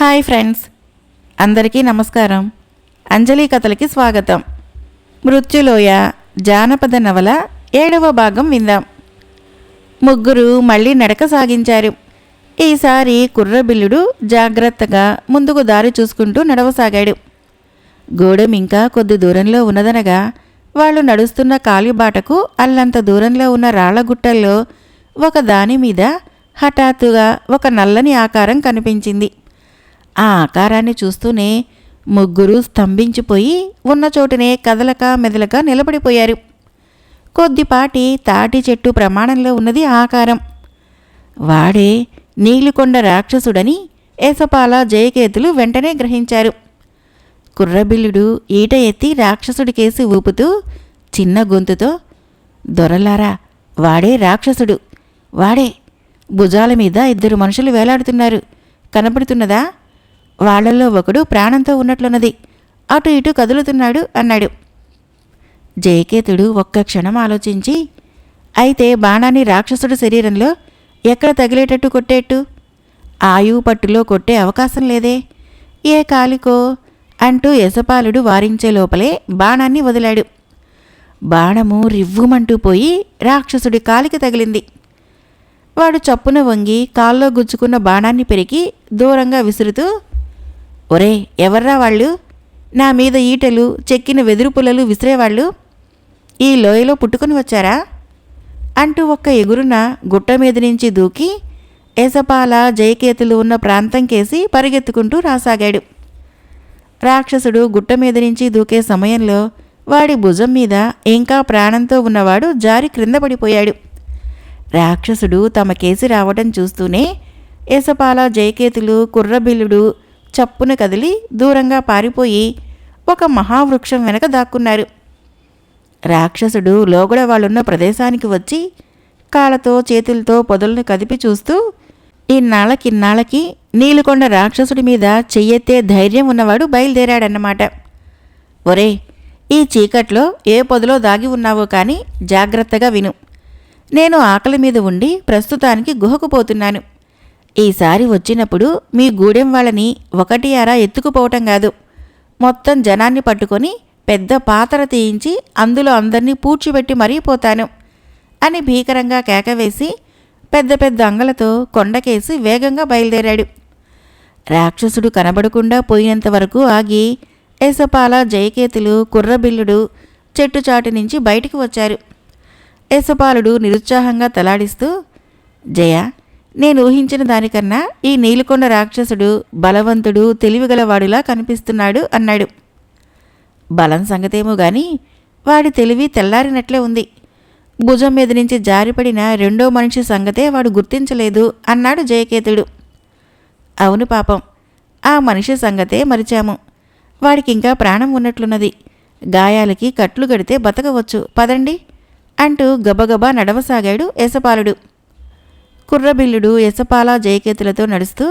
Hi friends. అందరికీ నమస్కారం. అంజలి కథలకి స్వాగతం. మృత్యులోయ జానపద నవల ఏడవ భాగం విందాం. ముగ్గురు మళ్ళీ నడక సాగించారు. ఈసారి కుర్రబిల్లుడు జాగ్రత్తగా ముందుకు దారి చూసుకుంటూ నడవసాగాడు. గూడెం ఇంకా కొద్ది దూరంలో ఉన్నదనగా వాళ్ళు నడుస్తున్న కాలిబాటకు అల్లంత దూరంలో ఉన్న రాళ్ళగుట్టల్లో ఒక దాని మీద హఠాత్తుగా ఒక నల్లని ఆకారం కనిపించింది. ఆ ఆకారాన్ని చూస్తూనే ముగ్గురు స్తంభించిపోయి ఉన్న చోటునే కదలక మెదలక నిలబడిపోయారు. కొద్దిపాటి తాటి చెట్టు ప్రమాణంలో ఉన్నది ఆకారం. వాడే నీలికొండ రాక్షసుడని ఏసపాల జయకేతులు వెంటనే గ్రహించారు. కుర్రబిల్లుడు ఈట ఎత్తి రాక్షసుడికేసి ఊపుతూ చిన్న గొంతుతో దొరలారా వాడే రాక్షసుడు. వాడే భుజాల మీద ఇద్దరు మనుషులు వేలాడుతున్నారు. కనపడుతున్నదా? వాళ్ళల్లో ఒకడు ప్రాణంతో ఉన్నట్లున్నది. అటు ఇటు కదులుతున్నాడు అన్నాడు. జయకేతుడు ఒక్క క్షణం ఆలోచించి అయితే బాణాన్ని రాక్షసుడి శరీరంలో ఎక్కడ తగిలేటట్టు కొట్టేట్టు? ఆయువు పట్టులో కొట్టే అవకాశం లేదే. ఏ కాలికో అంటూ యశపాలుడు వారించే లోపలే బాణాన్ని వదిలాడు. బాణము రివ్వుమంటూ పోయి రాక్షసుడి కాలికి తగిలింది. వాడు చప్పున వంగి కాల్లో గుచ్చుకున్న బాణాన్ని పెరిగి దూరంగా విసురుతూ ఒరే ఎవర్రా వాళ్ళు? నా మీద ఈటలు చెక్కిన వెదురు పుల్లలు విసిరేవాళ్ళు ఈ లోయలో పుట్టుకుని వచ్చారా? అంటూ ఒక్క ఎగురున గుట్ట మీద నుంచి దూకి ఏసపాల జయకేతులు ఉన్న ప్రాంతం కేసి పరిగెత్తుకుంటూ రాసాగాడు. రాక్షసుడు గుట్ట మీద నుంచి దూకే సమయంలో వాడి భుజం మీద ఇంకా ప్రాణంతో ఉన్నవాడు జారి క్రింద పడిపోయాడు. రాక్షసుడు తమ కేసి రావటం చూస్తూనే ఏసపాల జయకేతులు కుర్రబిల్లుడు చప్పున కదిలి దూరంగా పారిపోయి ఒక మహావృక్షం వెనక దాక్కున్నారు. రాక్షసుడు లోగడ వాళ్ళున్న ప్రదేశానికి వచ్చి కాళ్ళతో చేతులతో పొదలను కదిపి చూస్తూ ఇన్నాళ్ళకిన్నాళ్ళకి నీలుకొండ రాక్షసుడి మీద చెయ్యెత్తే ధైర్యం ఉన్నవాడు బయలుదేరాడన్నమాట. ఒరే ఈ చీకట్లో ఏ పొదలో దాగి ఉన్నావో కానీ జాగ్రత్తగా విను. నేను ఆకలి మీద ఉండి ప్రస్తుతానికి గుహకు పోతున్నాను. ఈసారి వచ్చినప్పుడు మీ గూడెం వాళ్ళని ఒకటి అరా ఎత్తుకుపోవటం కాదు. మొత్తం జనాన్ని పట్టుకొని పెద్ద పాతర తీయించి అందులో అందరినీ పూడ్చిపెట్టి మరీ పోతాను అని భీకరంగా కేకవేసి పెద్ద పెద్ద అంగలతో కొండకేసి వేగంగా బయలుదేరాడు. రాక్షసుడు కనబడకుండా పోయినంత వరకు ఆగి ఏసపాల జయకేతులు కుర్రబిల్లుడు చెట్టుచాటు నుంచి బయటికి వచ్చారు. ఏసపాలుడు నిరుత్సాహంగా తలాడిస్తూ జయ నేను ఊహించిన దానికన్నా ఈ నీలకొండ రాక్షసుడు బలవంతుడు తెలివిగలవాడులా కనిపిస్తున్నాడు అన్నాడు. బలం సంగతేమో గాని వాడి తెలివి తెల్లారినట్లే ఉంది. భుజం మీద నుంచి జారిపడిన రెండో మనిషి సంగతే వాడు గుర్తించలేదు అన్నాడు జయకేతుడు. అవును పాపం ఆ మనిషి సంగతే మరిచాము. వాడికింకా ప్రాణం ఉన్నట్లున్నది. గాయాలకి కట్లు కడితే బతకవచ్చు పదండి అంటూ గబగబా నడవసాగాడు యశపాలుడు కుర్రబిల్లుడు యశపాల జయకేతులతో నడుస్తూ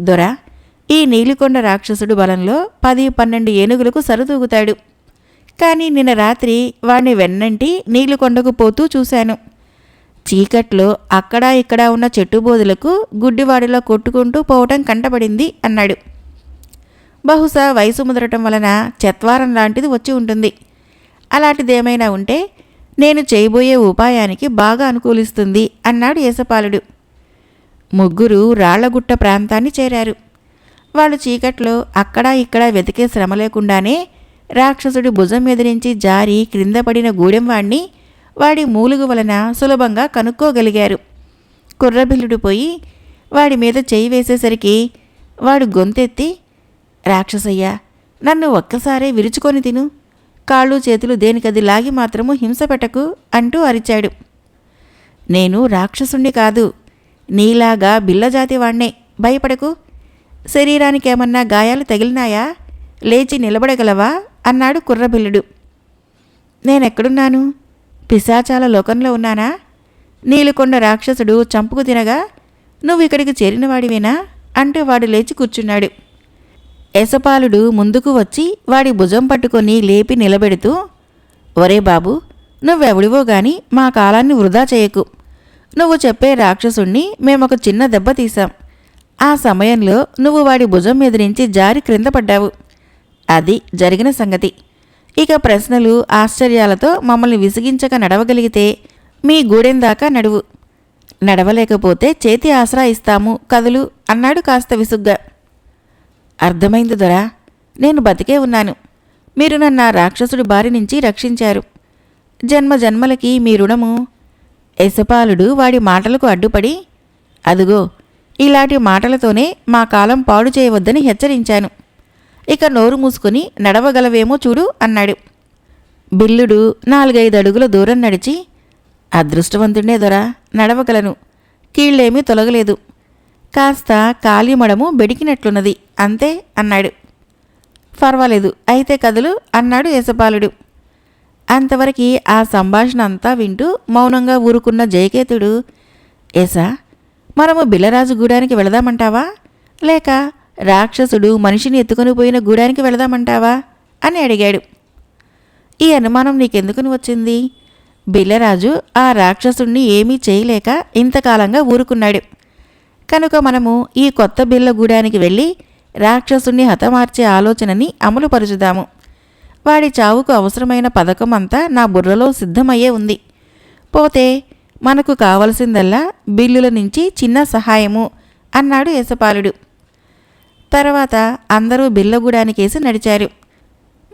దొర ఈ నీలికొండ రాక్షసుడు బలంలో పది పన్నెండు ఏనుగులకు సరుతూగుతాడు. కానీ నిన్న రాత్రి వాణ్ణి వెన్నంటి నీలికొండకు పోతూ చూశాను. చీకట్లో అక్కడా ఇక్కడ ఉన్న చెట్టుబోదులకు గుడ్డివాడిలో కొట్టుకుంటూ పోవటం కంటపడింది అన్నాడు. బహుశా వయసు ముదరటం వలన చెత్వారం లాంటిది వచ్చి ఉంటుంది. అలాంటిదేమైనా ఉంటే నేను చేయబోయే ఉపాయానికి బాగా అనుకూలిస్తుంది అన్నాడు యేసపాలుడు. ముగ్గురు రాళ్ళగుట్ట ప్రాంతాన్ని చేరారు. వాళ్ళు చీకట్లో అక్కడా ఇక్కడ వెతికే శ్రమ లేకుండానే రాక్షసుడి భుజం మీద నుంచి జారి క్రింద పడిన గూడెం వాడి మూలుగు వలన సులభంగా కనుక్కోగలిగారు. కుర్రబిల్లుడు పోయి వాడి మీద చేయి వేసేసరికి వాడు గొంతెత్తి రాక్షసయ్య నన్ను ఒక్కసారే విరుచుకొని తిను. కాళ్ళు చేతులు దేనికది లాగి మాత్రము హింస పెట్టకు అంటూ అరిచాడు. నేను రాక్షసుణ్ణి కాదు నీలాగా బిల్లజాతి వాణ్ణే భయపడకు. శరీరానికి ఏమన్నా గాయాలు తగిలినాయా? లేచి నిలబడగలవా? అన్నాడు కుర్రబిల్లుడు. నేనెక్కడున్నాను? పిశాచాల లోకంలో ఉన్నానా? నీలుకొండ రాక్షసుడు చంపుకు తినగా నువ్వు ఇక్కడికి చేరినవాడివేనా? అంటూ వాడు లేచి కూర్చున్నాడు. యశపాలుడు ముందుకు వచ్చి వాడి భుజం పట్టుకొని లేపి నిలబెడుతూ ఒరే బాబు నువ్వెవడివో గాని మా కాలాన్ని వృధా చేయకు. నువ్వు చెప్పే రాక్షసుణ్ణి మేమొక చిన్న దెబ్బ తీశాం. ఆ సమయంలో నువ్వు వాడి భుజం మీద నుంచి జారి క్రింద పడ్డావు. అది జరిగిన సంగతి. ఇక ప్రశ్నలు ఆశ్చర్యాలతో మమ్మల్ని విసిగించక నడవగలిగితే మీ గూడెం దాకా నడువు. నడవలేకపోతే చేతి ఆసరా ఇస్తాము కదులు అన్నాడు కాస్త విసుగ్గా. అర్థమైంది దొరా? నేను బతికే ఉన్నాను. మీరు నన్ను రాక్షసుడి బారి నుంచి రక్షించారు. జన్మ జన్మలకి మీ రుణము. యశపాలుడు వాడి మాటలకు అడ్డుపడి అదుగో ఇలాంటి మాటలతోనే మా కాలం పాడు చేయవద్దని హెచ్చరించాను. ఇక నోరు మూసుకుని నడవగలవేమో చూడు అన్నాడు. బిల్లుడు నాలుగైదు అడుగుల దూరం నడిచి అదృష్టవంతుడే దొరా నడవగలను. కీళ్ళేమీ తొలగలేదు. కాస్త కాలిమడము బెడికినట్లున్నది అంతే అన్నాడు. పర్వాలేదు అయితే కదులు అన్నాడు యశపాలుడు అంతవరకు ఆ సంభాషణ అంతా వింటూ మౌనంగా ఊరుకున్న జయకేతుడు ఏసా మనము బిల్లరాజు గూడానికి వెళదామంటావా? లేక రాక్షసుడు మనిషిని ఎత్తుకొని పోయిన గూడానికి వెళదామంటావా? అని అడిగాడు. ఈ అనుమానం నీకెందుకుని వచ్చింది బిల్లరాజు ఆ రాక్షసుణ్ణి ఏమీ చేయలేక ఇంతకాలంగా ఊరుకున్నాడు. కనుక మనము ఈ కొత్త బిల్ల గూడానికి వెళ్ళి రాక్షసుణ్ణి హతమార్చే ఆలోచనని అమలుపరుచుదాము. వాడి చావుకు అవసరమైన పథకం అంతా నా బుర్రలో సిద్ధమయ్యే ఉంది. పోతే మనకు కావలసిందల్లా బిల్లుల నుంచి చిన్న సహాయము అన్నాడు యశపాలుడు తర్వాత అందరూ బిల్లగూడానికేసి నడిచారు.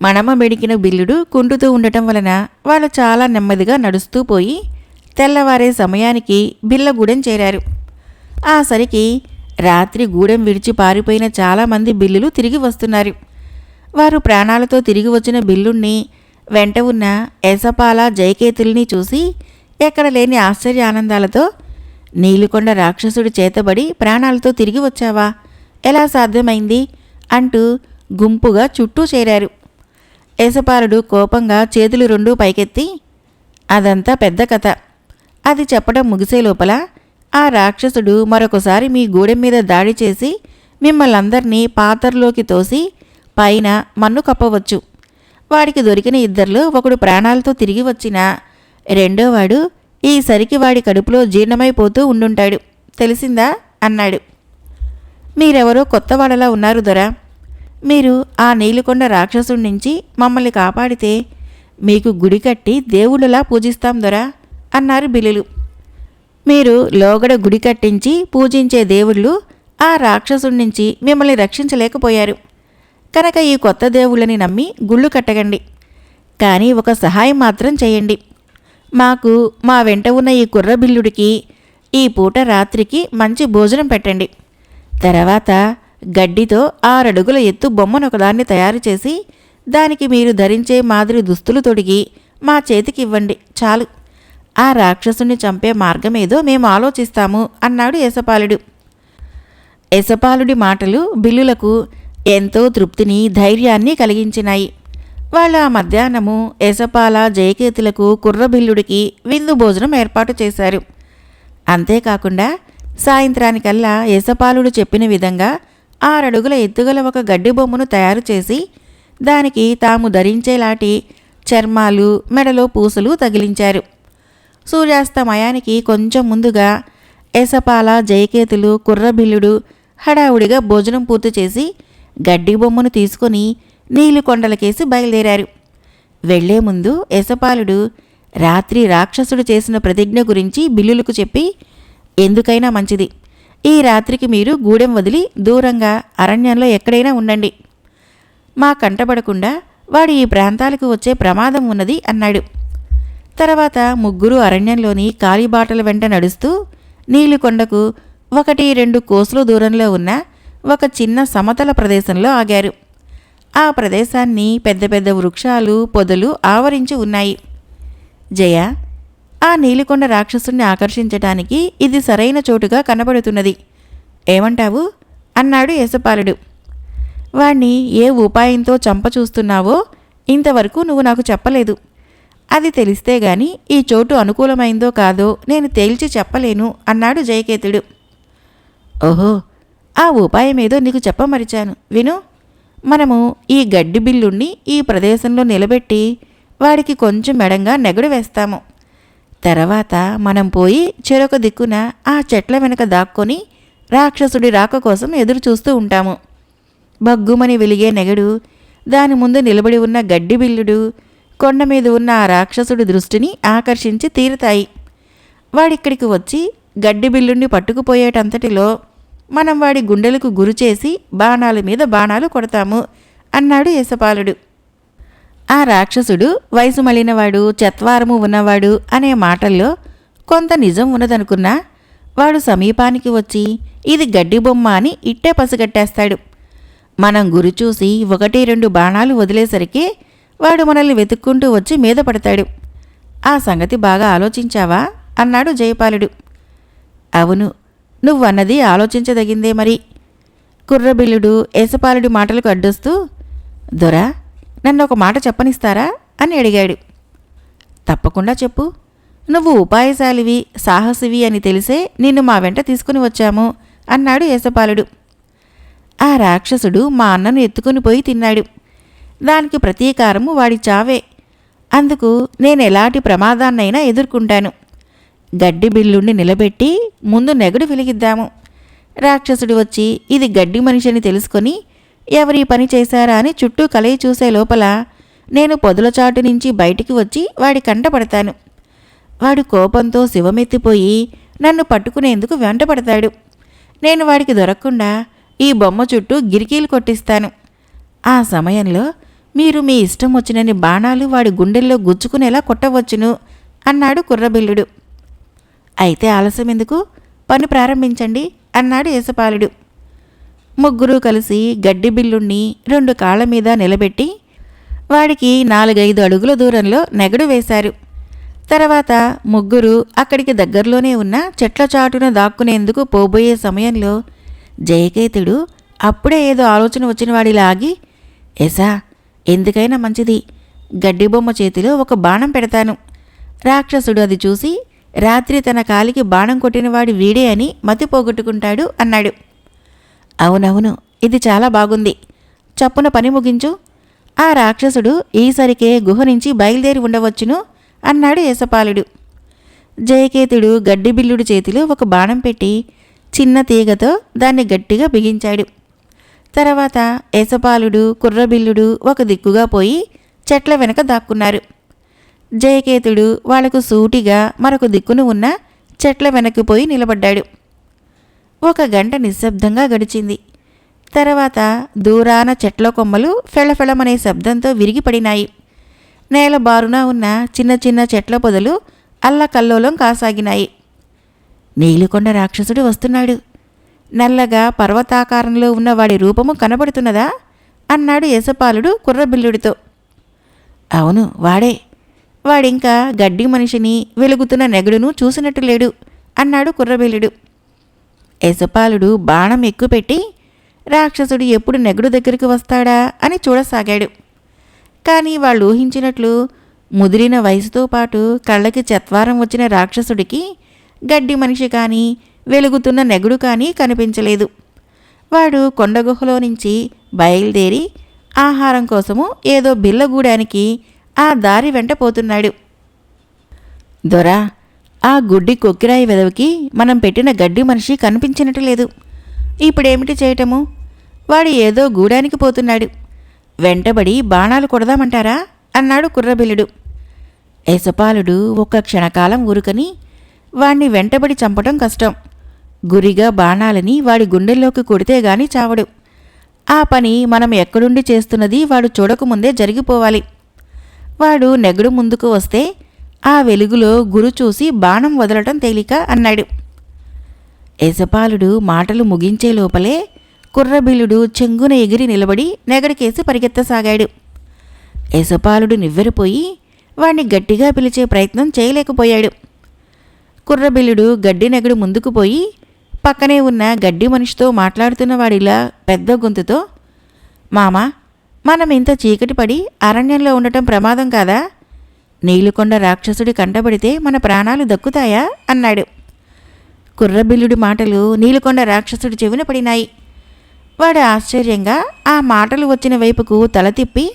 మణమ బెడికిన బిల్లుడు కుంటుతూ ఉండటం వలన వాళ్ళు చాలా నెమ్మదిగా నడుస్తూ పోయి తెల్లవారే సమయానికి బిల్లగూడెం చేరారు. ఆ సరికి రాత్రి గూడెం విడిచి పారిపోయిన చాలామంది బిల్లులు తిరిగి వస్తున్నారు. వారు ప్రాణాలతో తిరిగి వచ్చిన బిల్లుణ్ణి వెంట ఉన్న ఎసపాల జయకేతుల్ని చూసి ఎక్కడ లేని ఆశ్చర్య ఆనందాలతో నీలుకొండ రాక్షసుడి చేతబడి ప్రాణాలతో తిరిగి వచ్చావా? ఎలా సాధ్యమైంది? అంటూ గుంపుగా చుట్టూ చేరారు. యశపాలుడు కోపంగా చేతులు రెండూ పైకెత్తి అదంతా పెద్ద కథ. అది చెప్పడం ముగిసే లోపల ఆ రాక్షసుడు మరొకసారి మీ గూడెం మీద దాడి చేసి మిమ్మల్ని అందరినీ తోసి పైన మన్ను కప్పవచ్చు. వాడికి దొరికిన ఇద్దరిలో ఒకడు ప్రాణాలతో తిరిగి వచ్చిన రెండోవాడు ఈసరికి వాడి కడుపులో జీర్ణమైపోతూ ఉండుంటాడు. తెలిసిందా? అన్నాడు. మీరెవరో కొత్తవాడలా ఉన్నారు దొరా. మీరు ఆ నీలుకొండ రాక్షసుడి నుంచి మమ్మల్ని కాపాడితే మీకు గుడి కట్టి దేవుళ్ళలా పూజిస్తాం దొరా అన్నారు బిల్లులు. మీరు లోగడ గుడి కట్టించి పూజించే దేవుళ్ళు ఆ రాక్షసుడి నుంచి మిమ్మల్ని రక్షించలేకపోయారు. కనుక ఈ కొత్త దేవుళ్ళని నమ్మి గుళ్ళు కట్టగండి కానీ ఒక సహాయం మాత్రం చేయండి. మాకు మా వెంట ఉన్న ఈ కుర్రబిల్లుడికి ఈ పూట రాత్రికి మంచి భోజనం పెట్టండి. తర్వాత గడ్డితో ఆరడుగుల ఎత్తు బొమ్మను ఒకదాన్ని తయారు చేసి దానికి మీరు ధరించే మాదిరి దుస్తులు తొడిగి మా చేతికి ఇవ్వండి. చాలు. ఆ రాక్షసుని చంపే మార్గమేదో మేము ఆలోచిస్తాము అన్నాడు యశపాలుడు యశపాలుడి మాటలు బిల్లులకు ఎంతో తృప్తిని ధైర్యాన్ని కలిగించినాయి. వాళ్ళు ఆ మధ్యాహ్నము యశపాల జయకేతులకు కుర్రబిల్లుడికి విందు భోజనం ఏర్పాటు చేశారు. అంతేకాకుండా సాయంత్రానికల్లా యశపాలుడు చెప్పిన విధంగా ఆరడుగుల ఎత్తుగల ఒక గడ్డి బొమ్మను తయారు చేసి దానికి తాము ధరించేలాంటి చర్మాలు మెడలో పూసలు తగిలించారు. సూర్యాస్తమయానికి కొంచెం ముందుగా ఎసపాల జయకేతులు కుర్రబిల్లుడు హడావుడిగా భోజనం పూర్తి చేసి గడ్డి బొమ్మను తీసుకొని నీలికొండలకేసి బయలుదేరారు. వెళ్ళే ముందు యశపాలుడు రాత్రి రాక్షసుడు చేసిన ప్రతిజ్ఞ గురించి బిల్లులకు చెప్పి ఎందుకైనా మంచిది. ఈ రాత్రికి మీరు గూడెం వదిలి దూరంగా అరణ్యంలో ఎక్కడైనా ఉండండి. మా కంటపడకుండా వాడు ఈ ప్రాంతాలకు వచ్చే ప్రమాదం ఉన్నది అన్నాడు. తర్వాత ముగ్గురు అరణ్యంలోని కాలిబాటల వెంట నడుస్తూ నీలికొండకు ఒకటి రెండు కోసుల దూరంలో ఉన్న ఒక చిన్న సమతల ప్రదేశంలో ఆగారు. ఆ ప్రదేశాన్ని పెద్ద పెద్ద వృక్షాలు పొదలు ఆవరించి ఉన్నాయి. జయ ఆ నీలికొండ రాక్షసుణ్ణి ఆకర్షించటానికి ఇది సరైన చోటుగా కనబడుతున్నది. ఏమంటావు? అన్నాడు యశపాలుడు వాణ్ణి ఏ ఉపాయంతో చంప చూస్తున్నావో ఇంతవరకు నువ్వు నాకు చెప్పలేదు. అది తెలిస్తే గాని ఈ చోటు అనుకూలమైందో కాదో నేను తేల్చి చెప్పలేను అన్నాడు జయకేతుడు. ఓహో ఆ ఉపాయమేదో నీకు చెప్పమరిచాను. విను మనము ఈ గడ్డి బిల్లుణ్ణి ఈ ప్రదేశంలో నిలబెట్టి వాడికి కొంచెం మెడంగా నెగడు వేస్తాము. తర్వాత మనం పోయి చెరొక దిక్కున ఆ చెట్ల వెనక దాక్కొని రాక్షసుడి రాక కోసం ఎదురు చూస్తూ ఉంటాము. బగ్గుమని వెలిగే నెగడు దాని ముందు నిలబడి ఉన్న గడ్డి బిల్లుడు కొండ మీద ఉన్న ఆ రాక్షసుడి దృష్టిని ఆకర్షించి తీరుతాయి. వాడిక్కడికి వచ్చి గడ్డి బిల్లుణ్ణి పట్టుకుపోయేటంతటిలో మనం వాడి గుండెలకు గురి చేసి బాణాల మీద బాణాలు కొడతాము అన్నాడు యశపాలుడు ఆ రాక్షసుడు వయసు మళ్ళినవాడు చత్వారము ఉన్నవాడు అనే మాటల్లో కొంత నిజం ఉన్నదనుకున్నా వాడు సమీపానికి వచ్చి ఇది గడ్డి బొమ్మ అని ఇట్టే పసిగట్టేస్తాడు. మనం గురి చూసి ఒకటి రెండు బాణాలు వదిలేసరికి వాడు మనల్ని వెతుక్కుంటూ వచ్చి మీద పడతాడు. ఆ సంగతి బాగా ఆలోచించావా? అన్నాడు జయపాలుడు. అవును నువ్వన్నది ఆలోచించదగిందే మరి. కుర్రబిల్లుడు ఏసపాలుడి మాటలకు అడ్డొస్తూ దొరా నన్ను ఒక మాట చెప్పనిస్తారా? అని అడిగాడు. తప్పకుండా చెప్పు. నువ్వు ఉపాయశాలివి సాహసివి అని తెలిసే నిన్ను మా వెంట తీసుకుని వచ్చాము అన్నాడు యేసపాలుడు ఆ రాక్షసుడు మా అన్నను ఎత్తుకుని పోయి తిన్నాడు. దానికి ప్రతీకారము వాడి చావే. అందుకు నేను ఎలాంటి ప్రమాదాన్నైనా ఎదుర్కొంటాను. గడ్డి బిల్లుణ్ణి నిలబెట్టి ముందు నెగడు వెలిగిద్దాము. రాక్షసుడు వచ్చి ఇది గడ్డి మనిషి అని తెలుసుకొని ఎవరి పని చేశారా అని చుట్టూ కలయి చూసే లోపల నేను పొదలచాటు నుంచి బయటికి వచ్చి వాడి కంట పడతాను. వాడు కోపంతో శివమెత్తిపోయి నన్ను పట్టుకునేందుకు వెంటపడతాడు నేను వాడికి దొరకకుండా ఈ బొమ్మ చుట్టూ గిరికీలు కొట్టిస్తాను. ఆ సమయంలో మీరు మీ ఇష్టం వచ్చినని బాణాలు వాడి గుండెల్లో గుచ్చుకునేలా కొట్టవచ్చును అన్నాడు కుర్రబిల్లుడు. అయితే ఆలస్యం ఎందుకు? పని ప్రారంభించండి అన్నాడు యేసపాలుడు ముగ్గురు కలిసి గడ్డి బిల్లుణ్ణి రెండు కాళ్ళ మీద నిలబెట్టి వాడికి నాలుగైదు అడుగుల దూరంలో నెగడు వేశారు. తర్వాత ముగ్గురు అక్కడికి దగ్గరలోనే ఉన్న చెట్ల చాటున దాక్కునేందుకు పోబోయే సమయంలో జయకేతుడు అప్పుడే ఏదో ఆలోచన వచ్చిన వాడిలా ఆగి ఎసా ఎందుకైనా మంచిది. గడ్డి బొమ్మ చేతిలో ఒక బాణం పెడతాను. రాక్షసుడు అది చూసి రాత్రి తన కాలికి బాణం కొట్టినవాడు వీడే అని మతి పోగొట్టుకుంటాడు అన్నాడు. అవునవును ఇది చాలా బాగుంది. చప్పున పని ముగించు. ఆ రాక్షసుడు ఈసరికే గుహ నుంచి బయలుదేరి ఉండవచ్చును అన్నాడు యేసపాలుడు జయకేతుడు గడ్డిబిల్లుడి చేతిలో ఒక బాణం పెట్టి చిన్న తీగతో దాన్ని గట్టిగా బిగించాడు. తర్వాత ఏసపాలుడు కుర్రబిల్లుడు ఒక దిక్కుగా పోయి చెట్ల వెనక దాక్కున్నారు. జయకేతుడు వాళ్ళకు సూటిగా మరొక దిక్కున ఉన్న చెట్ల వెనక్కి పోయి నిలబడ్డాడు. ఒక గంట నిశ్శబ్దంగా గడిచింది. తర్వాత దూరాన చెట్ల కొమ్మలు ఫెళఫెళమనే శబ్దంతో విరిగిపడినాయి. నేల బారున ఉన్న చిన్న చిన్న చెట్ల పొదలు అల్లకల్లోలం కాసాగినాయి. నీలికొండ రాక్షసుడు వస్తున్నాడు. నల్లగా పర్వతాకారంలో ఉన్న వాడి రూపము కనబడుతున్నదా? అన్నాడు యశపాలుడు కుర్రబిల్లుడితో. అవును వాడే. వాడింకా గడ్డి మనిషిని వెలుగుతున్న నెగడును చూసినట్టు లేడు అన్నాడు కుర్రబిల్లుడు. యశపాలుడు బాణం ఎక్కుపెట్టి రాక్షసుడు ఎప్పుడు నెగడు దగ్గరికి వస్తాడా అని చూడసాగాడు. కానీ వాళ్ళు ఊహించినట్లు ముదిరిన వయసుతో పాటు కళ్ళకి చత్వారం వచ్చిన రాక్షసుడికి గడ్డి మనిషి కానీ వెలుగుతున్న నెగుడు కానీ కనిపించలేదు. వాడు కొండగుహలో నుంచి బయలుదేరి ఆహారం కోసము ఏదో బిల్లగూడానికి ఆ దారి వెంట పోతున్నాడు. దొరా ఆ గుడ్డి కొక్కిరాయి వెదవికి మనం పెట్టిన గడ్డి మనిషి కనిపించినట్టు లేదు. ఇప్పుడేమిటి చేయటము? వాడు ఏదో గూడానికి పోతున్నాడు. వెంటబడి బాణాలు కొడదామంటారా? అన్నాడు కుర్రబిల్లుడు. యశపాలుడు ఒక్క క్షణకాలం ఊరుకని వాణ్ణి వెంటబడి చంపటం కష్టం. గురిగా బాణాలని వాడి గుండెల్లోకి కొడితే గాని చావడు. ఆ పని మనం ఎక్కడుండి చేస్తున్నది వాడు చూడకముందే జరిగిపోవాలి. వాడు నెగడు ముందుకు వస్తే ఆ వెలుగులో గురు చూసి బాణం వదలటం తేలిక అన్నాడు. యజపాలుడు మాటలు ముగించే లోపలే కుర్రబిల్లుడు చెంగున ఎగిరి నిలబడి నెగడికేసి పరిగెత్తసాగాడు. యశపాలుడు నివ్వెరపోయి వాణ్ణి గట్టిగా పిలిచే ప్రయత్నం చేయలేకపోయాడు. కుర్రబిల్లుడు గడ్డి నెగడు ముందుకు పోయి పక్కనే ఉన్న గడ్డి మనిషితో మాట్లాడుతున్న వాడిలా పెద్ద గొంతుతో మామా మనం ఇంత చీకటి పడి అరణ్యంలో ఉండటం ప్రమాదం కాదా? నీలుకొండ రాక్షసుడి కంటబడితే మన ప్రాణాలు దక్కుతాయా? అన్నాడు. కుర్రబిల్లుడి మాటలు నీలుకొండ రాక్షసుడి చెవిన పడినాయి. వాడు ఆశ్చర్యంగా ఆ మాటలు వచ్చిన వైపుకు తల తిప్పి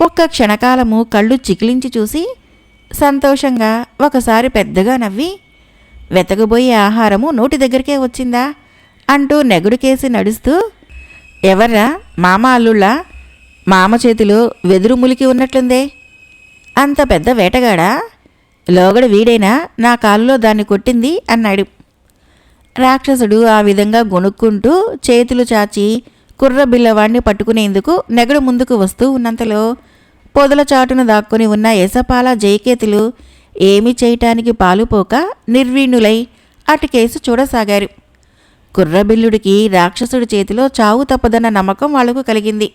ఒక్క క్షణకాలము కళ్ళు చికిలించి చూసి సంతోషంగా ఒకసారి పెద్దగా నవ్వి వెతకబోయే ఆహారము నోటి దగ్గరికే వచ్చిందా? అంటూ నెగుడుకేసి నడుస్తూ ఎవర్రా మామ అల్లుళ్ళా? మామ చేతిలో వెదురు ములికి ఉన్నట్లుందే? అంత పెద్ద వేటగాడా? లోగడ వీడైనా? నా కాలులో దాన్ని కొట్టింది అన్నాడు. రాక్షసుడు ఆ విధంగా గొనుక్కుంటూ చేతులు చాచి కుర్ర బిల్లవాణ్ణి పట్టుకునేందుకు నెగడు ముందుకు వస్తూ ఉన్నంతలో పొదల చాటును దాక్కుని ఉన్న ఎసపాల జయకేతులు ఏమీ చేయటానికి పాలుపోక నిర్వీణులై అటుకేసి చూడసాగారు. కుర్రబిల్లుడికి రాక్షసుడి చేతిలో చావు తప్పదన్న నమ్మకం వాళ్ళకు కలిగింది.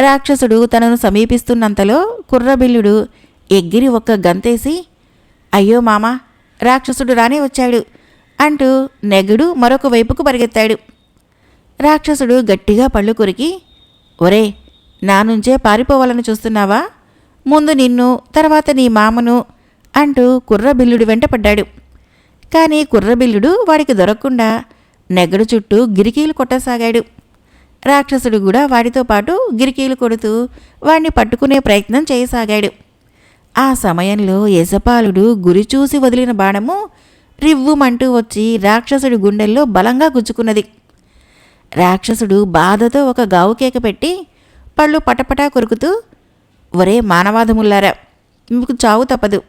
రాక్షసుడు తనను సమీపిస్తున్నంతలో కుర్రబిల్లుడు ఎగ్గిరి ఒక్క గంతేసి అయ్యో మామ రాక్షసుడు రానే వచ్చాడు అంటూ నెగుడు మరొక వైపుకు పరిగెత్తాడు. రాక్షసుడు గట్టిగా పళ్ళు కొరికి ఒరే నా నుంచే పారిపోవాలని చూస్తున్నావా? ముందు నిన్ను తర్వాత నీ మామను అంటూ కుర్రబిల్లుడి వెంట పడ్డాడు. కానీ కుర్రబిల్లుడు వాడికి దొరకకుండా నెగడు చుట్టూ గిరికీలు కొట్టసాగాడు. రాక్షసుడు కూడా వాడితో పాటు గిరికీలు కొడుతూ వాణ్ణి పట్టుకునే ప్రయత్నం చేయసాగాడు. ఆ సమయంలో యశపాలుడు గురి చూసి వదిలిన బాణము రివ్వుమంటూ వచ్చి రాక్షసుడి గుండెల్లో బలంగా గుచ్చుకున్నది. రాక్షసుడు బాధతో ఒక గావు కేక పెట్టి పళ్ళు పటపటా కొరుకుతూ ఒరే మానవాదముల్లారా మీకు చావు తప్పదు.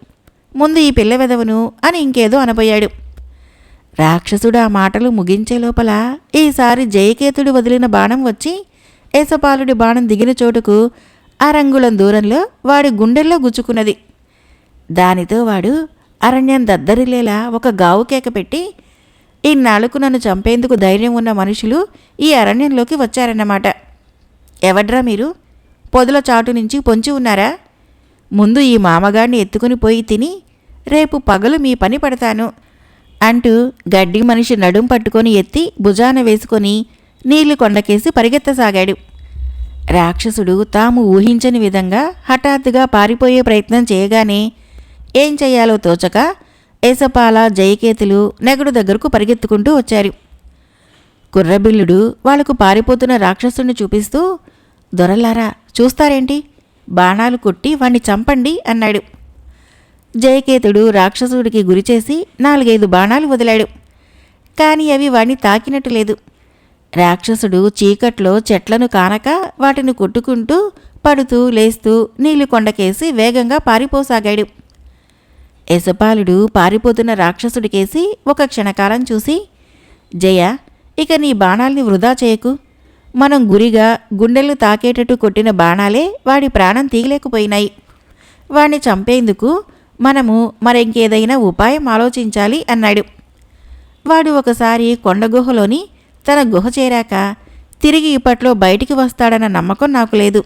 ముందు ఈ పిల్ల వెదవను అని ఇంకేదో అనబోయాడు. రాక్షసుడు ఆ మాటలు ముగించే లోపల ఈసారి జయకేతుడు వదిలిన బాణం వచ్చి ఏసపాలుడి బాణం దిగిన చోటుకు అరంగుళం దూరంలో వాడి గుండెల్లో గుచ్చుకున్నది. దానితో వాడు అరణ్యం దద్దరిల్లేలా ఒక గావు కేక పెట్టి ఇన్నాళ్ళకు నన్ను చంపేందుకు ధైర్యం ఉన్న మనుషులు ఈ అరణ్యంలోకి వచ్చారన్నమాట. ఎవడ్రా మీరు? పొదల చాటు నుంచి పొంచి ఉన్నారా? ముందు ఈ మామగాడిని ఎత్తుకుని పోయి తిని రేపు పగలు మీ పని పడతాను అంటూ గడ్డి మనిషి నడుం పట్టుకొని ఎత్తి భుజాన వేసుకొని నీళ్ళు కొండకేసి పరిగెత్తసాగాడు. రాక్షసుడు తాము ఊహించని విధంగా హఠాత్తుగా పారిపోయే ప్రయత్నం చేయగానే ఏం చెయ్యాలో తోచక ఏసపాల జయకేతులు నెగడు దగ్గరకు పరిగెత్తుకుంటూ వచ్చారు. కుర్రబిల్లుడు వాళ్ళకు పారిపోతున్న రాక్షసుని చూపిస్తూ దొరలారా చూస్తారేంటి? బాణాలు కొట్టి వాణ్ణి చంపండి అన్నాడు. జయకేతుడు రాక్షసుడికి గురిచేసి నాలుగైదు బాణాలు వదిలాడు. కానీ అవి వాణ్ణి తాకినట్టు లేదు. రాక్షసుడు చీకట్లో చెట్లను కానక వాటిని కొట్టుకుంటూ పడుతూ లేస్తూ నీళ్ళు కొండకేసి వేగంగా పారిపోసాగాడు. యశపాలుడు పారిపోతున్న రాక్షసుడికేసి ఒక క్షణకాలం చూసి జయ ఇక నీ బాణాల్ని వృధా చేయకు. మనం గురిగా గుండెలు తాకేటట్టు కొట్టిన బాణాలే వాడి ప్రాణం తీగలేకపోయినాయి వాణ్ణి చంపేందుకు మనము మరింకేదైనా ఉపాయం ఆలోచించాలి అన్నాడు. వాడు ఒకసారి కొండ గుహలోని తన గుహ చేరాక తిరిగి ఇప్పట్లో బయటికి వస్తాడన్న నమ్మకం నాకు లేదు.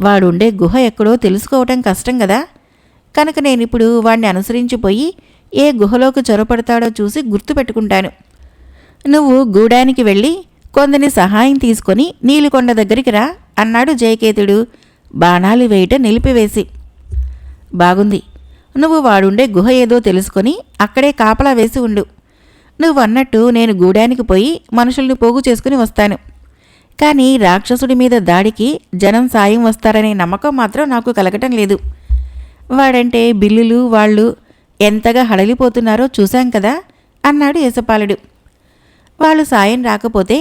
వాడుండే గుహ ఎక్కడో తెలుసుకోవటం కష్టం కదా కనుక నేనిప్పుడు వాణ్ణి అనుసరించిపోయి ఏ గుహలోకి చొరపడతాడో చూసి గుర్తుపెట్టుకుంటాను. నువ్వు గూడానికి వెళ్ళి కొందని సహాయం తీసుకొని నీలికొండ దగ్గరికి రా అన్నాడు జయకేతుడు. బాణాలు వేయట నిలిపివేసి. బాగుంది. నువ్వు వాడుండే గుహ ఏదో తెలుసుకొని అక్కడే కాపలా వేసి ఉండు. నువ్వు అన్నట్టు నేను గూడానికి పోయి మనుషుల్ని పోగు చేసుకుని వస్తాను. కానీ రాక్షసుడి మీద దాడికి జనం సాయం వస్తారనే నమ్మకం మాత్రం నాకు కలగటం లేదు. వాడంటే బిల్లులు వాళ్ళు ఎంతగా హడలిపోతున్నారో చూశాం కదా అన్నాడు యశపాలుడు వాళ్ళు సాయం రాకపోతే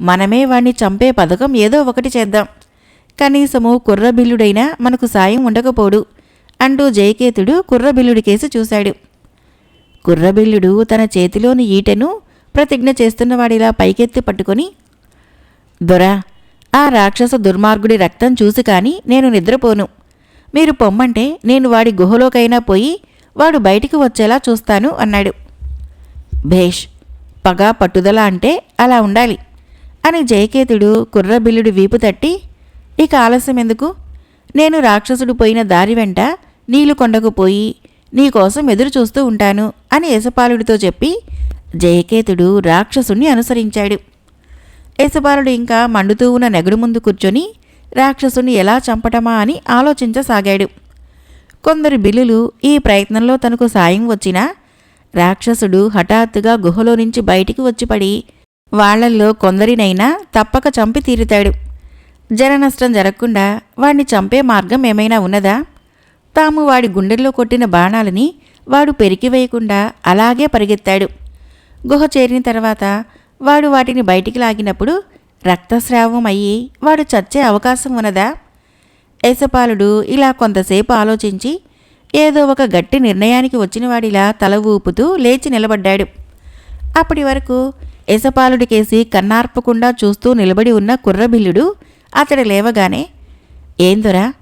మనమే వాణ్ణి చంపే పథకం ఏదో ఒకటి చేద్దాం. కనీసము కుర్రబిల్లుడైనా మనకు సాయం ఉండకపోడు అంటూ జయకేతుడు కుర్రబిల్లుడి కేసి చూశాడు. కుర్రబిల్లుడు తన చేతిలోని ఈటెను ప్రతిజ్ఞ చేస్తున్నవాడిలా పైకెత్తి పట్టుకొని దొరా ఆ రాక్షస దుర్మార్గుడి రక్తం చూసి కాని నేను నిద్రపోను. మీరు పొమ్మంటే నేను వాడి గుహలోకైనా పోయి వాడు బయటికి వచ్చేలా చూస్తాను అన్నాడు. భేష్ పగా పట్టుదల అంటే అలా ఉండాలి. అని జయకేతుడు కుర్రబిల్లుడి వీపు తట్టి ఇక ఆలస్యం ఎందుకు? నేను రాక్షసుడు పోయిన దారి వెంట నీళ్ళు కొండకు పోయి నీకోసం ఎదురు చూస్తూ ఉంటాను అని యశపాలుడితో చెప్పి జయకేతుడు రాక్షసుణ్ణి అనుసరించాడు. యశపాలుడు ఇంకా మండుతూ ఉన్న నెగడు ముందు కూర్చొని రాక్షసుని ఎలా చంపటమా అని ఆలోచించసాగాడు. కొందరు బిల్లులు ఈ ప్రయత్నంలో తనకు సాయం వచ్చినా రాక్షసుడు హఠాత్తుగా గుహలో నుంచి బయటికి వచ్చి పడి వాళ్ళల్లో కొందరినైనా తప్పక చంపి తీరుతాడు. జననష్టం జరగకుండా వాణ్ణి చంపే మార్గం ఏమైనా ఉన్నదా? తాము వాడి గుండెల్లో కొట్టిన బాణాలని వాడు పెరికివేయకుండా అలాగే పరిగెత్తాడు. గుహ చేరిన తర్వాత వాడు వాటిని బయటికి లాగినప్పుడు రక్తస్రావం అయ్యి వాడు చచ్చే అవకాశం ఉన్నదా? యశపాలుడు ఇలా కొంతసేపు ఆలోచించి ఏదో ఒక గట్టి నిర్ణయానికి వచ్చినవాడిలా తల ఊపుతూ లేచి నిలబడ్డాడు. అప్పటి వరకు యశపాలుడికేసి కన్నార్పకుండా చూస్తూ నిలబడి ఉన్న కుర్రబిల్లుడు అతడు లేవగానే ఏందొరా?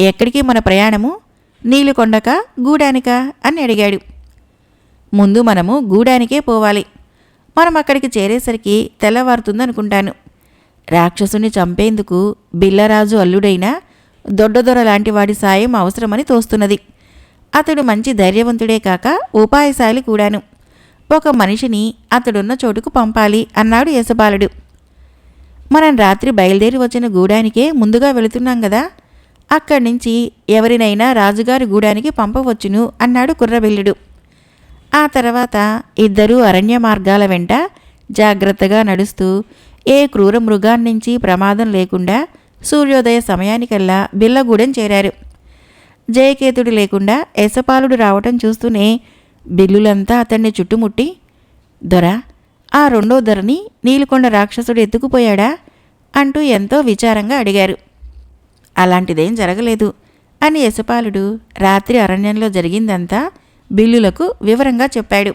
ఎక్కడికి మన ప్రయాణము? నీలుకొండక గూడానికా? అని అడిగాడు. ముందు మనము గూడానికే పోవాలి. మనం అక్కడికి చేరేసరికి తెల్లవారుతుందనుకుంటాను. రాక్షసుని చంపేందుకు బిల్లరాజు అల్లుడైన దొడ్డదొర లాంటి వాడి సాయం అవసరమని తోస్తున్నది. అతడు మంచి ధైర్యవంతుడే కాక ఉపాయశాలి కూడాను. ఒక మనిషిని అతడున్న చోటుకు పంపాలి అన్నాడు యశబాలుడు మనం రాత్రి బయలుదేరి వచ్చిన గూడానికే ముందుగా వెళుతున్నాం కదా అక్కడి నుంచి ఎవరినైనా రాజుగారి గూడానికి పంపవచ్చును అన్నాడు కుర్రబెల్లుడు. ఆ తర్వాత ఇద్దరూ అరణ్య మార్గాల వెంట జాగ్రత్తగా నడుస్తూ ఏ క్రూర మృగాన్నించి ప్రమాదం లేకుండా సూర్యోదయ సమయానికల్లా బిల్లగూడెం చేరారు. జయకేతుడు లేకుండా యశపాలుడు రావటం చూస్తూనే బిల్లులంతా అతన్ని చుట్టుముట్టి దొర ఆ రెండో ధరని నీలకొండ రాక్షసుడు ఎత్తుకుపోయాడా? అంటూ ఎంతో విచారంగా అడిగారు. అలాంటిదేం జరగలేదు అని యశపాలుడు రాత్రి అరణ్యంలో జరిగిందంతా బిల్లులకు వివరంగా చెప్పాడు.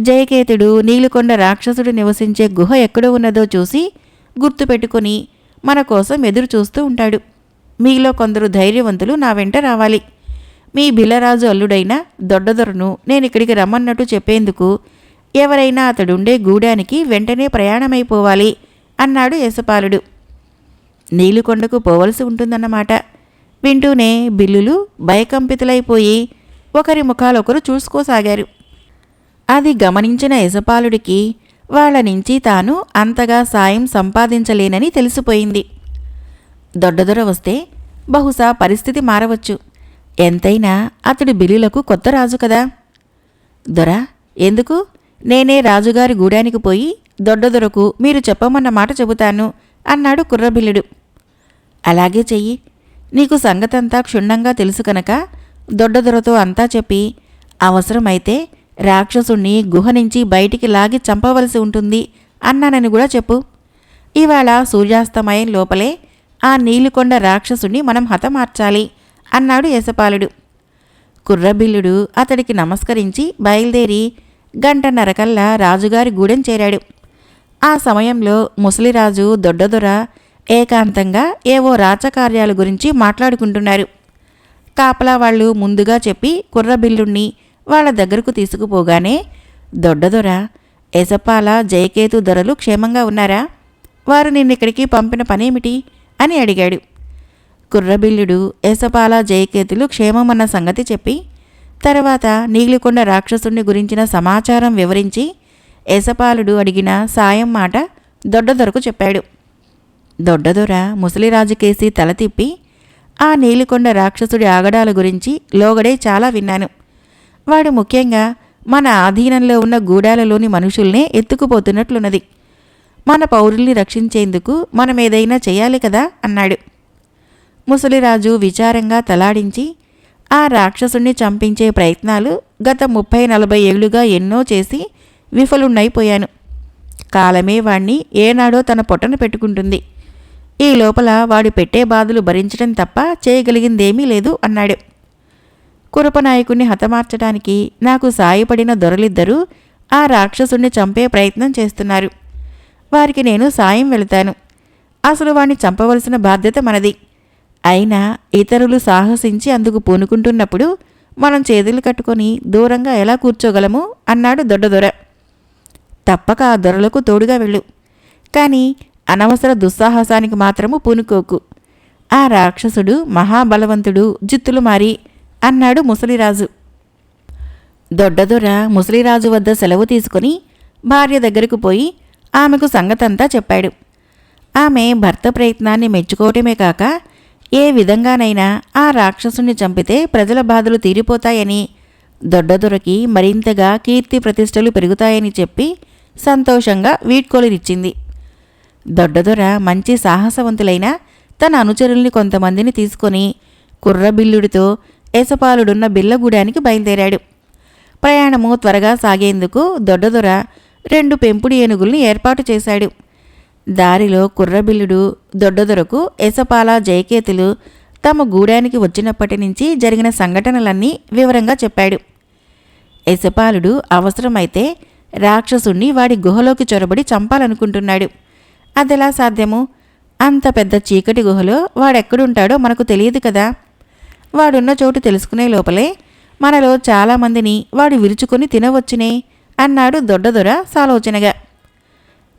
జయకేతుడు నీలకొండ రాక్షసుడు నివసించే గుహ ఎక్కడ ఉన్నదో చూసి గుర్తుపెట్టుకుని మన కోసం ఎదురు చూస్తూ ఉంటాడు. మీలో కొందరు ధైర్యవంతులు నా వెంట రావాలి. మీ బిలరాజు అల్లుడైన దొడ్డదొరను నేను ఇక్కడికి రమ్మన్నట్టు చెప్పేందుకు ఎవరైనా అతడుండే గూడానికి వెంటనే ప్రయాణమైపోవాలి అన్నాడు యశపాలుడు నీలుకొండకు పోవలసి ఉంటుందన్నమాట. వింటూనే బిల్లులు భయకంపితులైపోయి ఒకరి ముఖాలొకరు చూసుకోసాగారు. అది గమనించిన యశపాలుడికి వాళ్ళ నుంచి తాను అంతగా సాయం సంపాదించలేనని తెలిసిపోయింది. దొడ్డదొర వస్తే బహుశా పరిస్థితి మారవచ్చు. ఎంతైనా అతడు బిల్లులకు కొత్త రాజు కదా. దొర ఎందుకు? నేనే రాజుగారి గూడానికి పోయి దొడ్డదొరకు మీరు చెప్పమన్న మాట చెబుతాను అన్నాడు కుర్రబిల్లుడు. అలాగే చెయ్యి. నీకు సంగతంతా క్షుణ్ణంగా తెలుసు కనుక దొడ్డదొరతో అంతా చెప్పి అవసరమైతే రాక్షసుణ్ణి గుహ నుంచి బయటికి లాగి చంపవలసి ఉంటుంది అన్నానని కూడా చెప్పు. ఇవాళ సూర్యాస్తమయం లోపలే ఆ నీలికొండ రాక్షసుణ్ణి మనం హతమార్చాలి. అన్నాడు యశపాలుడు. కుర్రబిల్లుడు అతడికి నమస్కరించి బయలుదేరి గంటన్నరకల్లా రాజుగారి గూడెం చేరాడు. ఆ సమయంలో ముసలిరాజు దొడ్డదొర ఏకాంతంగా ఏవో రాచకార్యాల గురించి మాట్లాడుకుంటున్నారు. కాపలా వాళ్ళు ముందుగా చెప్పి కుర్రబిల్లుణ్ణి వాళ్ళ దగ్గరకు తీసుకుపోగానే దొడ్డదొర ఎసపాల జయకేతు దొరలు క్షేమంగా ఉన్నారా? వారు నిన్నిక్కడికి పంపిన పనేమిటి? అని అడిగాడు. కుర్రబిల్లుడు ఎసపాల జయకేతులు క్షేమమన్న సంగతి చెప్పి తర్వాత నీలికొండ రాక్షసుని గురించిన సమాచారం వివరించి ఎసపాలుడు అడిగిన సాయం మాట దొడ్డదొరకు చెప్పాడు. దొడ్డదొర ముసలిరాజుకేసి తల తిప్పి ఆ నీలికొండ రాక్షసుడి ఆగడాల గురించి లోగడే చాలా విన్నాను. వాడు ముఖ్యంగా మన ఆధీనంలో ఉన్న గూడాలలోని మనుషుల్నే ఎత్తుకుపోతున్నట్లున్నది. మన పౌరుల్ని రక్షించేందుకు మనం ఏదైనా చేయాలి కదా అన్నాడు. ముసలిరాజు విచారంగా తలాడించి ఆ రాక్షసుణ్ణి చంపించే ప్రయత్నాలు గత ముప్పై నలభై ఏళ్ళుగా ఎన్నో చేసి విఫలున్నైపోయాను కాలమే వాణ్ణి ఏనాడో తన పొట్టను పెట్టుకుంటుంది. ఈ లోపల వాడు పెట్టే బాధలు భరించడం తప్ప చేయగలిగిందేమీ లేదు అన్నాడు. కురపనాయకుణ్ణి హతమార్చడానికి నాకు సాయపడిన దొరలిద్దరూ ఆ రాక్షసుణ్ణి చంపే ప్రయత్నం చేస్తున్నారు. వారికి నేను సాయం వెళతాను. అసలు వాణ్ణి చంపవలసిన బాధ్యత మనది. అయినా ఇతరులు సాహసించి అందుకు పూనుకుంటున్నప్పుడు మనం చేతులు కట్టుకొని దూరంగా ఎలా కూర్చోగలము అన్నాడు దొడ్డదొర తప్పక ఆ దొరలకు తోడుగా వెళ్ళు. కానీ అనవసర దుస్సాహసానికి మాత్రము పూనుకోకు. ఆ రాక్షసుడు మహాబలవంతుడు జిత్తులు మారి అన్నాడు ముసలిరాజు. దొడ్డదొర ముసలిరాజు వద్ద సెలవు తీసుకుని భార్య దగ్గరకు పోయి ఆమెకు సంగతంతా చెప్పాడు. ఆమె భర్త ప్రయత్నాన్ని మెచ్చుకోవటమే కాక ఏ విధంగానైనా ఆ రాక్షసుని చంపితే ప్రజల బాధలు తీరిపోతాయని దొడ్డదొరకి మరింతగా కీర్తి ప్రతిష్టలు పెరుగుతాయని చెప్పి సంతోషంగా వీడ్కోలునిచ్చింది. దొడ్డదొర మంచి సాహసవంతులైన తన అనుచరుల్ని కొంతమందిని తీసుకొని కుర్రబిల్లుడితో ఏసపాలుడున్న బిల్లగూడానికి బయలుదేరాడు. ప్రయాణము త్వరగా సాగేందుకు దొడ్డదొర రెండు పెంపుడు ఏనుగుల్ని ఏర్పాటు చేశాడు. దారిలో కుర్రబిల్లుడు దొడ్డదొరకు ఎసపాల జయకేతులు తమ గూడానికి వచ్చినప్పటి నుంచి జరిగిన సంఘటనలన్నీ వివరంగా చెప్పాడు. యశపాలుడు అవసరమైతే రాక్షసుణ్ణి వాడి గుహలోకి చొరబడి చంపాలనుకుంటున్నాడు. అదెలా సాధ్యము? అంత పెద్ద చీకటి గుహలో వాడెక్కడుంటాడో మనకు తెలియదు కదా. వాడున్న చోటు తెలుసుకునే లోపలే మనలో చాలామందిని వాడు విరుచుకొని తినవచ్చునే అన్నాడు దొడ్డదొర సాలోచనగా.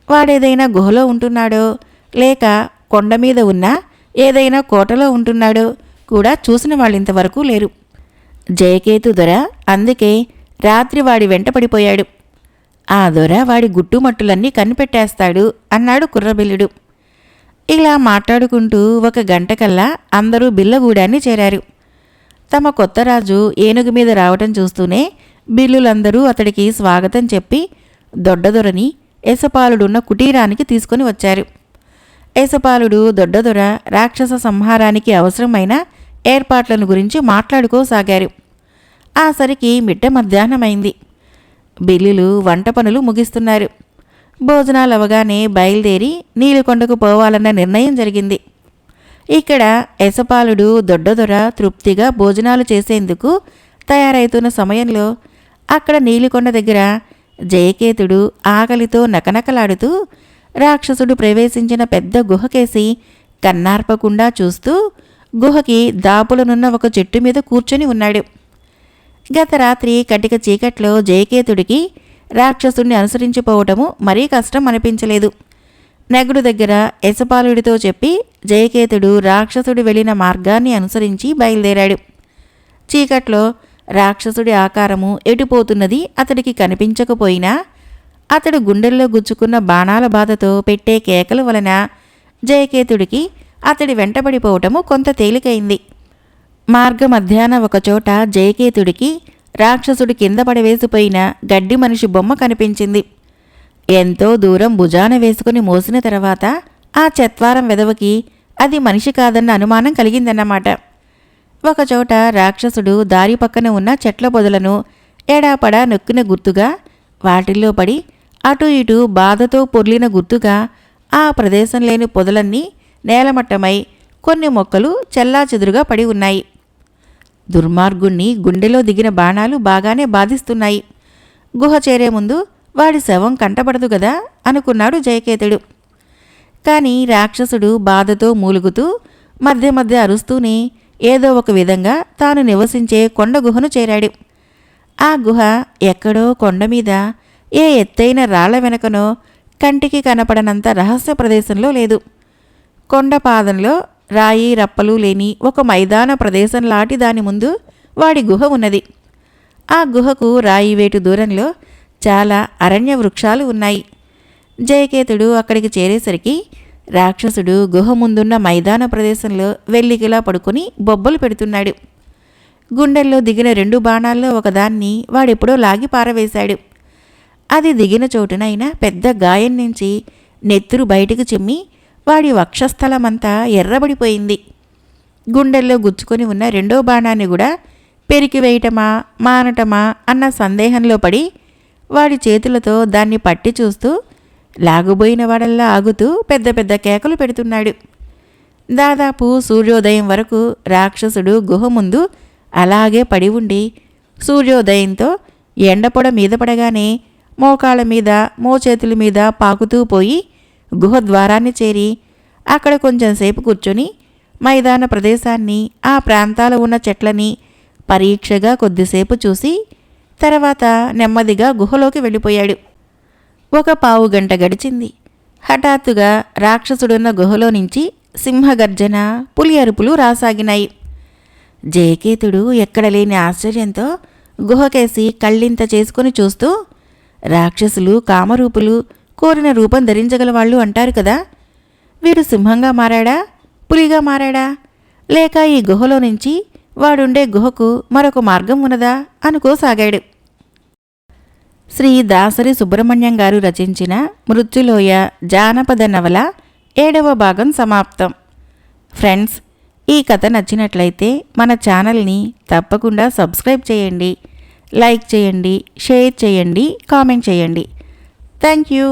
వాడేదైనా గుహలో ఉంటున్నాడో లేక కొండ మీద ఉన్న ఏదైనా కోటలో ఉంటున్నాడో కూడా చూసిన వాళ్ళింతవరకు లేరు. జయకేతు దొర అందుకే రాత్రి వాడి వెంట పడిపోయాడు. ఆ దొర వాడి గుట్టుమట్టులన్నీ కనిపెట్టేస్తాడు అన్నాడు కుర్రబిల్లుడు. ఇలా మాట్లాడుకుంటూ ఒక గంటకల్లా అందరూ బిల్లగూడాన్ని చేరారు. తమ కొత్త రాజు ఏనుగు మీద రావటం చూస్తూనే బిల్లులందరూ అతడికి స్వాగతం చెప్పి దొడ్డదొరని యశపాలుడున్న కుటీరానికి తీసుకొని వచ్చారు. యశపాలుడు దొడ్డదొర రాక్షస సంహారానికి అవసరమైన ఏర్పాట్లను గురించి మాట్లాడుకోసాగారు. ఆ సరికి మిట్ట మధ్యాహ్నమైంది. బిల్లులు వంట పనులు ముగిస్తున్నారు. భోజనాలు అవగానే బయలుదేరి నీలికొండకు పోవాలన్న నిర్ణయం జరిగింది. ఇక్కడ యశపాలుడు దొడ్డదొర తృప్తిగా భోజనాలు చేసేందుకు తయారైతున్న సమయంలో అక్కడ నీలికొండ దగ్గర జయకేతుడు ఆకలితో నకనకలాడుతూ రాక్షసుడు ప్రవేశించిన పెద్ద గుహకేసి కన్నార్పకుండా చూస్తూ గుహకి దాపులనున్న ఒక చెట్టు మీద కూర్చొని ఉన్నాడు. గత రాత్రి కటిక చీకట్లో జయకేతుడికి రాక్షసుడిని అనుసరించిపోవటము మరీ కష్టం అనిపించలేదు. నగుడు దగ్గర యశపాలుడితో చెప్పి జయకేతుడు రాక్షసుడు వెళ్ళిన మార్గాన్ని అనుసరించి బయలుదేరాడు. చీకట్లో రాక్షసుడి ఆకారము ఎటుపోతున్నది అతడికి కనిపించకపోయినా అతడు గుండెల్లో గుచ్చుకున్న బాణాల బాధతో పెట్టే కేకల వలన జయకేతుడికి అతడి వెంటబడిపోవటము కొంత తేలికైంది. మార్గ మధ్యాహ్న ఒకచోట జయకేతుడికి రాక్షసుడి కింద పడవేసిపోయిన గడ్డి మనిషి బొమ్మ కనిపించింది. ఎంతో దూరం భుజాన వేసుకుని మోసిన తర్వాత ఆ చెత్వారం వెదవకి అది మనిషి కాదన్న అనుమానం కలిగిందన్నమాట. ఒకచోట రాక్షసుడు దారి పక్కన ఉన్న చెట్ల పొదలను ఎడాపడా నొక్కిన గుర్తుగా వాటిల్లో పడి అటు ఇటు బాధతో పొర్లిన గుర్తుగా ఆ ప్రదేశం లేని పొదలన్నీ నేలమట్టమై కొన్ని మొక్కలు చెల్లాచెదురుగా పడి ఉన్నాయి. దుర్మార్గుణ్ణి గుండెలో దిగిన బాణాలు బాగానే బాధిస్తున్నాయి. గుహ చేరే ముందు వాడి శవం కంటపడదు గదా అనుకున్నాడు జయకేతుడు. కానీ రాక్షసుడు బాధతో మూలుగుతూ మధ్య మధ్య అరుస్తూనే ఏదో ఒక విధంగా తాను నివసించే కొండ గుహను చేరాడు. ఆ గుహ ఎక్కడో కొండ మీద ఏ ఎత్తైన రాళ్ళ వెనకనో కంటికి కనపడనంత రహస్య ప్రదేశంలో లేదు. కొండ పాదంలో రాయి రప్పలు లేని ఒక మైదాన ప్రదేశం లాంటి దాని ముందు వాడి గుహ ఉన్నది. ఆ గుహకు రాయి వేటు దూరంలో చాలా అరణ్య వృక్షాలు ఉన్నాయి. జయకేతుడు అక్కడికి చేరేసరికి రాక్షసుడు గుహ ముందున్న మైదాన ప్రదేశంలో వెల్లికిలా పడుకుని బొబ్బలు పెడుతున్నాడు. గుండెల్లో దిగిన రెండు బాణాల్లో ఒకదాన్ని వాడెప్పుడో లాగి పారవేశాడు. అది దిగిన చోటునైనా పెద్ద గాయం నుంచి నెత్తురు బయటికి చిమ్మి వాడి వక్షస్థలమంతా ఎర్రబడిపోయింది. గుండెల్లో గుచ్చుకొని ఉన్న రెండో బాణాన్ని కూడా పెరికివేయటమా మానటమా అన్న సందేహంలో పడి వాడి చేతులతో దాన్ని పట్టి చూస్తూ లాగుబోయిన వాడల్లా ఆగుతూ పెద్ద పెద్ద కేకలు పెడుతున్నాడు. దాదాపు సూర్యోదయం వరకు రాక్షసుడు గుహ ముందు అలాగే పడి ఉండి సూర్యోదయంతో ఎండపొడ మీద పడగానే మోకాళ్ళ మీద మోచేతుల మీద పాకుతూ పోయి గుహ ద్వారాన్ని చేరి అక్కడ కొంచెం సేపు కూర్చొని మైదాన ప్రదేశాన్ని ఆ ప్రాంతాల ఉన్న చెట్లని పరీక్షగా కొద్దిసేపు చూసి తర్వాత నెమ్మదిగా గుహలోకి వెళ్ళిపోయాడు. ఒక పావు గంట గడిచింది. హఠాత్తుగా రాక్షసుడున్న గుహలో నుంచి సింహగర్జన పులి అరుపులు రాసాగినాయి. జయకేతుడు ఎక్కడ లేని ఆశ్చర్యంతో గుహకేసి కళ్ళింత చేసుకుని చూస్తూ రాక్షసులు కామరూపులు కోరిన రూపం ధరించగలవాళ్ళు అంటారు కదా. వీడు సింహంగా మారాడా? పులిగా మారాడా? లేక ఈ గుహలో నుంచి వాడుండే గుహకు మరొక మార్గం ఉన్నదా? అనుకోసాగాడు. శ్రీ దాసరి సుబ్రహ్మణ్యం గారు రచించిన మృత్యులోయ జానపద నవల ఏడవ భాగం సమాప్తం. ఫ్రెండ్స్ ఈ కథ నచ్చినట్లయితే మన ఛానల్ని తప్పకుండా సబ్స్క్రైబ్ చేయండి లైక్ చేయండి షేర్ చేయండి కామెంట్ చేయండి. Thank you.